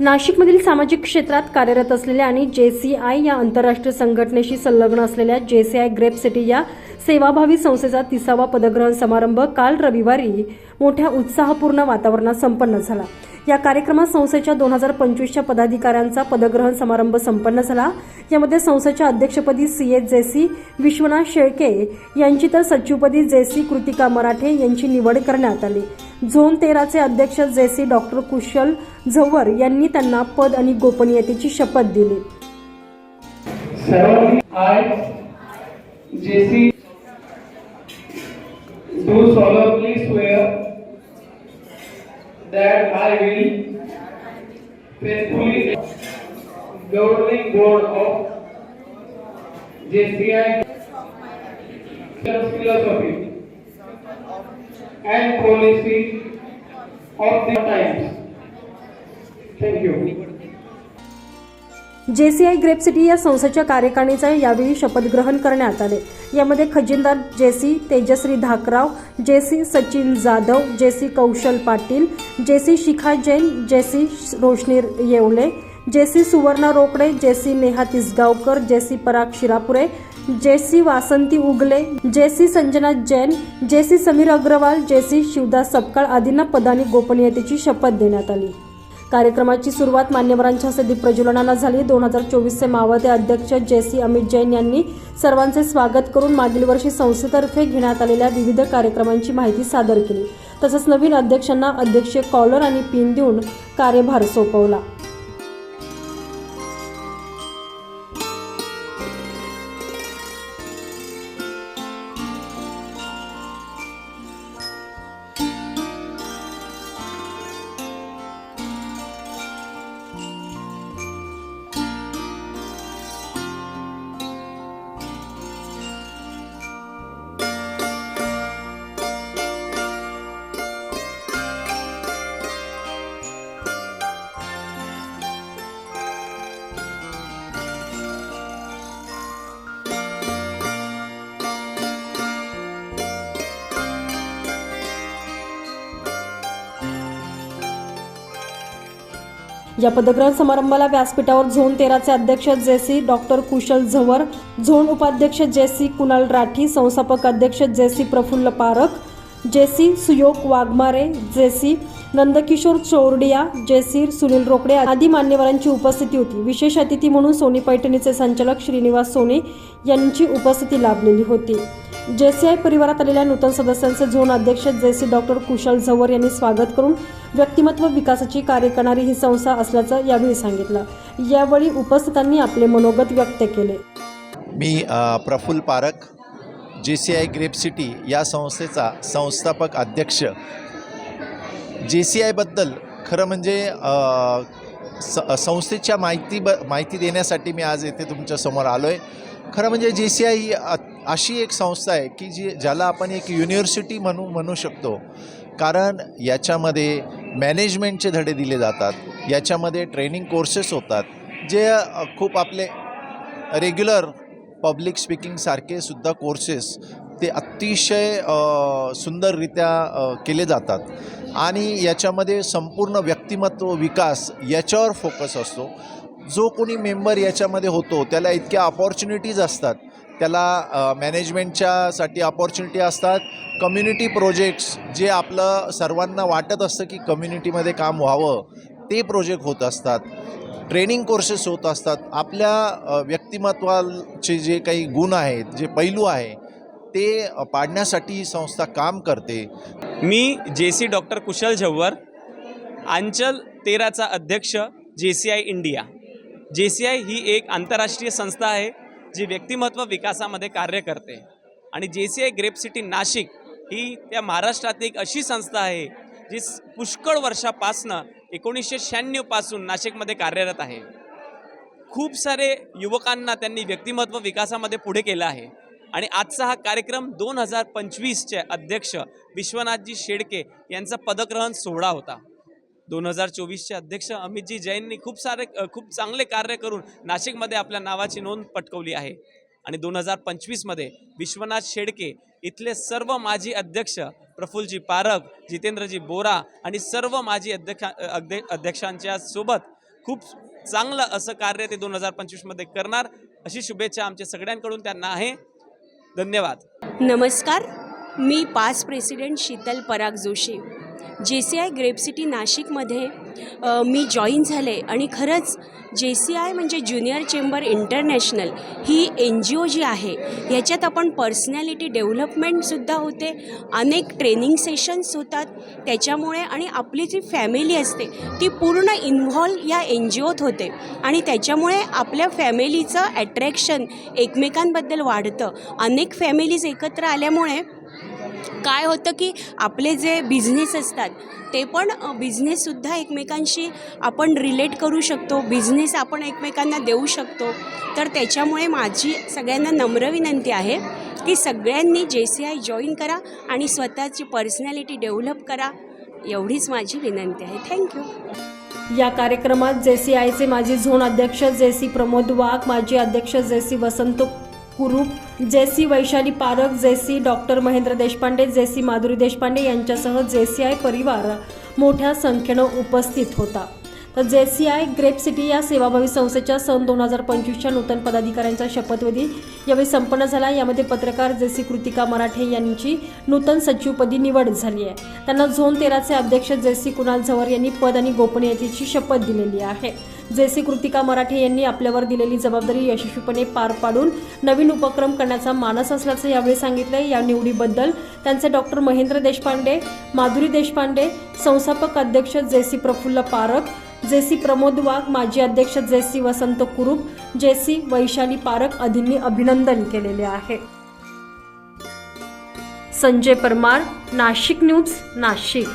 नाशिकमधील सामाजिक क्षेत्रात कार्यरत असलेल्या आणि जे सी आय या आंतरराष्ट्रीय संघटनेशी संलग्न असलेल्या जे सी आय ग्रेप सिटी या सेवाभावी संस्थेचा तिसावा पदग्रहण समारंभ काल रविवारी मोठ्या उत्साहपूर्ण वातावरणात संपन्न झाला. या कार्यक्रमात संस्थेच्या दोन हजार पंचवीसच्या पदाधिकाऱ्यांचा पदग्रहण समारंभ संपन्न झाला. यामध्ये संस्थेच्या अध्यक्षपदी C H JC Vishwanath Shelke यांची तर सचिवपदी जेसी कृतिका मराठे यांची निवड करण्यात आली. झोन तेराचे अध्यक्ष जेसी डॉक्टर कुशल झवर यांनी त्यांना पद आणि गोपनीयतेची शपथ दिली. JC do solemnly swear that I will faithfully governing board of JCI philosophy and policy of the times. Thank you. JCI grape city या संस्थेच्या कार्यकारिणीचा यावेळी शपथग्रहण करण्यात आले यामध्ये खजिनदार JC Tejashree Dhakrao JC Sachin Jadhav JC Kaushal Patil JC Shikha Jain JC Roshni Yewale JC Suvarna Rokade JC Neha Tisgaonkar JC Parag Shirapure JC Vasanti Ugale JC Sanjana Jain JC Sameer Agarwal JC Shivdas Sapkal आदींना पदाने गोपनीयतेची शपथ देण्यात आली. कार्यक्रमाची सुरुवात मान्यवरांच्या हस्ते दीपप्रज्वलनानं झाली. दोन हजार चोवीसचे मावळते अध्यक्ष जेसी अमित जैन यांनी सर्वांचे स्वागत करून मागील वर्षी संस्थेतर्फे घेण्यात आलेल्या विविध कार्यक्रमांची माहिती सादर केली. तसंच नवीन अध्यक्षांना अध्यक्षीय कॉलर आणि पिन देऊन कार्यभार सोपवला. या पदग्रहण समारंभाला व्यासपीठावर झोन तेराचे अध्यक्ष JC doctor Kushal Zawar zone उपाध्यक्ष जेसी कुणाल राठी संस्थापक अध्यक्ष JC Praful Parakh JC Suyog Waghmare JC Nandkishor Chordia JC Sunil Rokade आदी मान्यवरांची उपस्थिती होती. विशेष अतिथी म्हणून सोनी पैठणीचे संचालक श्रीनिवास सोने यांची उपस्थिती लाभलेली होती. जेसीआय परिवारात आलेल्या नूतन सदस्यांचे झोन अध्यक्ष जेसी डॉक्टर कुशल झवर यांनी स्वागत करून व्यक्तिमत्व विकासाची कार्य करणारी ही संस्था असल्याचं यावेळी सांगितलं. यावेळी उपस्थितांनी आपले मनोगत व्यक्त केले. मी प्रफुल्ल पारख जे सी आय ग्रेप सिटी या संस्थेचा संस्थापक अध्यक्ष. जे सी आयबद्दल खरं म्हणजे स संस्थेच्या माहिती ब माहिती देण्यासाठी मी आज येथे तुमच्यासमोर आलो आहे खरं म्हणजे जे सी आय ही अशी एक संस्था आहे की जी ज्याला आपण एक युनिव्हर्सिटी म्हणू म्हणू शकतो. कारण याच्यामध्ये मॅनेजमेंटचे धडे दिले जातात. याच्यामध्ये ट्रेनिंग कोर्सेस होतात. जे खूप आपले रेग्युलर पब्लिक स्पीकिंगसारखे सुद्धा कोर्सेस ते अतिशय सुंदररित्या केले जातात. आणि याच्यामध्ये संपूर्ण व्यक्तिमत्व विकास याच्यावर फोकस असतो. जो कोणी मेंबर याच्यामध्ये होतो त्याला इतक्या अपॉर्च्युनिटीज असतात. त्याला मॅनेजमेंटच्यासाठी अपॉर्च्युनिटी असतात. कम्युनिटी प्रोजेक्ट्स जे आपलं सर्वांना वाटत असतं की कम्युनिटीमध्ये काम व्हावं ते प्रोजेक्ट होत असतात. ट्रेनिंग कोर्सेस होत असतात. आपल्या व्यक्तिमत्वाचे जे काही गुण आहेत जे पैलू आहे ते पाडण्यासाठी ही संस्था काम करते. मी जे सी डॉक्टर कुशल झव्वर अंचल तेराचा अध्यक्ष J C I India J C I ही एक आंतरराष्ट्रीय संस्था आहे. जी व्यक्तिमत्व विकासामध्ये कार्य करते. आणि J C I grape city Nashik ही त्या महाराष्ट्रात एक अशी संस्था आहे जी पुष्कळ वर्षापासनं एकोणीसशे शहाण्णवपासून नाशिकमध्ये कार्यरत आहे. खूप सारे युवकांना त्यांनी व्यक्तिमत्व विकासामध्ये पुढे केलं आहे. आणि आजचा हा कार्यक्रम दोन हजार पंचवीसचे अध्यक्ष विश्वनाथजी शेडके यांचा पदग्रहण सोहळा होता. दोन हजार चोवीसचे अध्यक्ष अमितजी जैननी खूप सारे खूप चांगले कार्य करून नाशिकमध्ये आपल्या नावाची नोंद पटकवली आहे. आणि दोन हजार पंचवीसमध्ये विश्वनाथ शेडके इथले सर्व माजी अध्यक्ष प्रफुल्लजी पारख जितेंद्रजी बोरा आणि सर्व माजी अध्यक्षा अध्य अध्यक्षांच्या सोबत खूप चांगलं असं कार्य ते दोन हजार पंचवीसमध्ये करणार. अशी शुभेच्छा आमच्या सगळ्यांकडून त्यांना आहे. धन्यवाद. नमस्कार. मी past president Sheetal Parag Joshi. J C I grep city नाशिकमध्ये मी जॉईन झाले आणि खरंच जे सी आय म्हणजे ज्युनियर चेंबर इंटरनॅशनल ही एन जी ओ जी आहे. ह्याच्यात आपण पर्सनॅलिटी डेव्हलपमेंटसुद्धा होते अनेक ट्रेनिंग सेशन्स होतात त्याच्यामुळे आणि आपली जी फॅमिली असते ती पूर्ण इन्व्हॉल्व या एन जी ओत होते आणि त्याच्यामुळे आपल्या फॅमिलीचं ॲट्रॅक्शन एकमेकांबद्दल वाढतं. अनेक फॅमिलीज एकत्र आल्यामुळे काय होतं की आपले जे बिझनेस असतात ते पण बिझनेससुद्धा एकमेकांशी आपण रिलेट करू शकतो बिझनेस आपण एकमेकांना देऊ शकतो. तर त्याच्यामुळे माझी सगळ्यांना नम्र विनंती आहे की सगळ्यांनी जे सी आय जॉईन करा आणि स्वतःची पर्सनॅलिटी डेव्हलप करा. एवढीच माझी विनंती आहे. थँक्यू या कार्यक्रमात जे सी आयचे माजी झोन अध्यक्ष जे सी प्रमोद वाघ माजी अध्यक्ष जे सी वसंत कुरूप जे सी वैशाली पारख जे सी डॉक्टर महेंद्र देशपांडे जे सी माधुरी देशपांडे यांच्यासह जे सी आय परिवार मोठ्या संख्येनं उपस्थित होता. तर जे सी आय ग्रेप सिटी या सेवाभावी संस्थेच्या सन दोन हजार पंचवीसच्या नूतन पदाधिकाऱ्यांचा शपथविधी यावेळी संपन्न झाला. यामध्ये पत्रकार जे सी कृतिका मराठे यांची नूतन सचिवपदी निवड झाली आहे. त्यांना झोन तेराचे अध्यक्ष जे सी कुणाल झवर यांनी पद आणि गोपनीयतेची शपथ दिलेली आहे. जे सी कृतिका मराठे यांनी आपल्यावर दिलेली जबाबदारी यशस्वीपणे पार पाडून नवीन उपक्रम करण्याचा मानस असल्याचं यावेळी सांगितलं या निवडीबद्दल त्यांचे डॉक्टर महेंद्र देशपांडे माधुरी देशपांडे संस्थापक अध्यक्ष जे सी प्रफुल्ल पारख जे सी प्रमोद वाघ माजी अध्यक्ष जे सी वसंत कुरुप जे सी वैशाली पारख आदींनी अभिनंदन केलेले आहे. संजय परमार नाशिक न्यूज नाशिक.